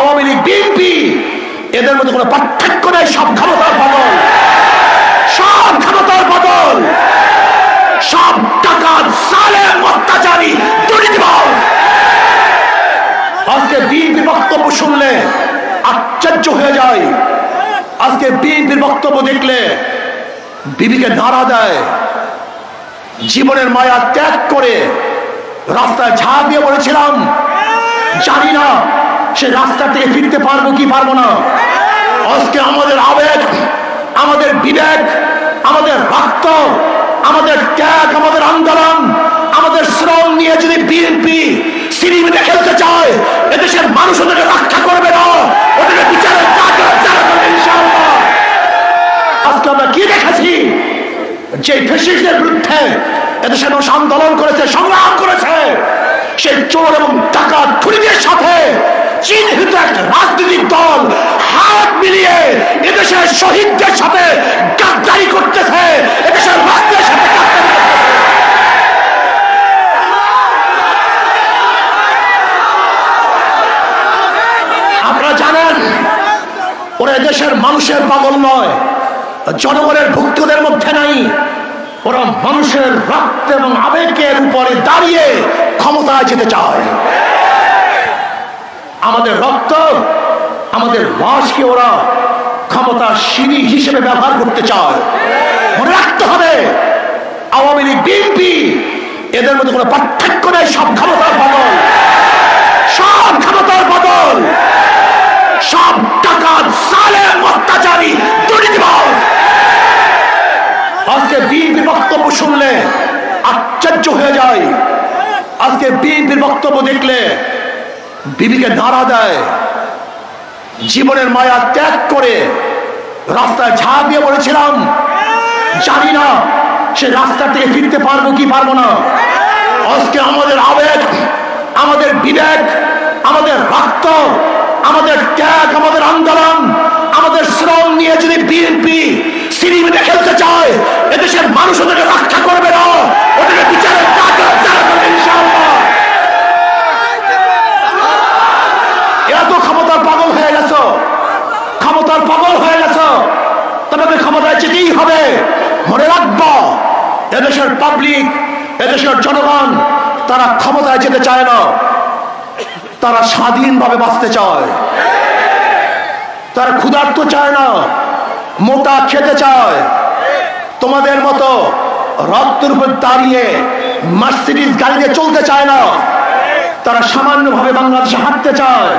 Awami League BNP এদের মধ্যে কোনো পার্থক্য নেই, সব ক্ষমতার বদল সব ক্ষমতার বদল সব টাকা সালে অত্যাচারী, দুর্নীতিবাজ। আজকে বিএনপির বক্তব্য শুনলে আশ্চর্য হয়ে যায়। আজকে বিএনপির বক্তব্য দেখলে বিবিকে নাড়া দেয়। জীবনের মায়া ত্যাগ করে রাস্তায় ঝাঁপ দিয়ে বলেছিলাম, জানি না সে রাস্তা থেকে ফিরতে পারব কি পারব না? আজকে আমাদের আবেগ, আমাদের বিবেক, আমাদের রক্ত, আমাদের ত্যাগ, আমাদের আন্দোলন, আমাদের শ্রম নিয়ে যদি বিএনপি সিনেমিতে খেলতে চায়, এদেশের মানুষ ওদেরকে রক্ষা করবে না। ওদেরকে বিচারের আজকে আমরা কি দেখেছি? যে ফেসিস্টদের বিরুদ্ধে এদেশের মানুষ আন্দোলন করেছে, সংগ্রাম করেছে, সেই চোর এবং টাকা খুনিদের সাথে রাজনৈতিক দল হাত মিলিয়ে এদেশের শহীদদের সাথে গাদ্দারি করতেছে, এদেশের রাষ্ট্রের সাথে আপনারা জানেন, ওরা দেশের মানুষের পাগল নয়, জনগণের ভুক্তদের মধ্যে নাই, ওরা মানুষের রক্ত এবং আবেগের উপরে দাঁড়িয়ে ক্ষমতায় যেতে চায়। আমাদের রক্ত, আমাদের লাশকে ওরা ক্ষমতা সিঁড়ি হিসেবে ব্যবহার করতে চায়। মনে রাখতে হবে, আওয়ামী লীগ বিএনপি এদের মধ্যে কোনো পার্থক্য নেই, সব ক্ষমতার বদল। সব ক্ষমতার বদল। সব টাকা সালে অত্যাচারী, দুর্নীতিবাজ। আজকে বিএনপির বক্তব্য শুনলে আশ্চর্য হয়ে যায়। আজকে বিএনপির বক্তব্য দেখলে বিবিকে নাড়া দেয়। জীবনের মায়া ত্যাগ করে রাস্তায় ঝাঁপ দিয়ে বলেছিলাম, জানি না, সে রাস্তা থেকে ফিরতে পারব কি পারব না। আজকে আমাদের আবেগ, আমাদের বিবেক, আমাদের রক্ত, আমাদের ত্যাগ, আমাদের আন্দোলন, আমাদের শ্রম নিয়ে যদি বিএনপি সিনেমিতে খেলতে চায়, এদেশের মানুষ ওদেরকে রক্ষা করবে না, ওদেরকে বিচারের কাজ যারা করবে ইনশাআল্লাহ এরা তো ক্ষমতার পাগল হয়ে গেছ ক্ষমতার পাগল হয়ে গেছ। তোমাকে ক্ষমতায় যেতেই হবে? মনে রাখব, এদেশের পাবলিক এদেশের জনগণ, তারা ক্ষমতায় যেতে চায় না। তারা স্বাধীনভাবে বাঁচতে চায়। তারা ক্ষুধার্ত চায় না, মোটা খেতে চায়। তোমাদের মতো রক্তের উপর দাঁড়িয়ে মার্সিডিজ গাড়িতে চলতে চায় না। তারা সামান্যভাবে বাংলাদেশে হাঁটতে চায়।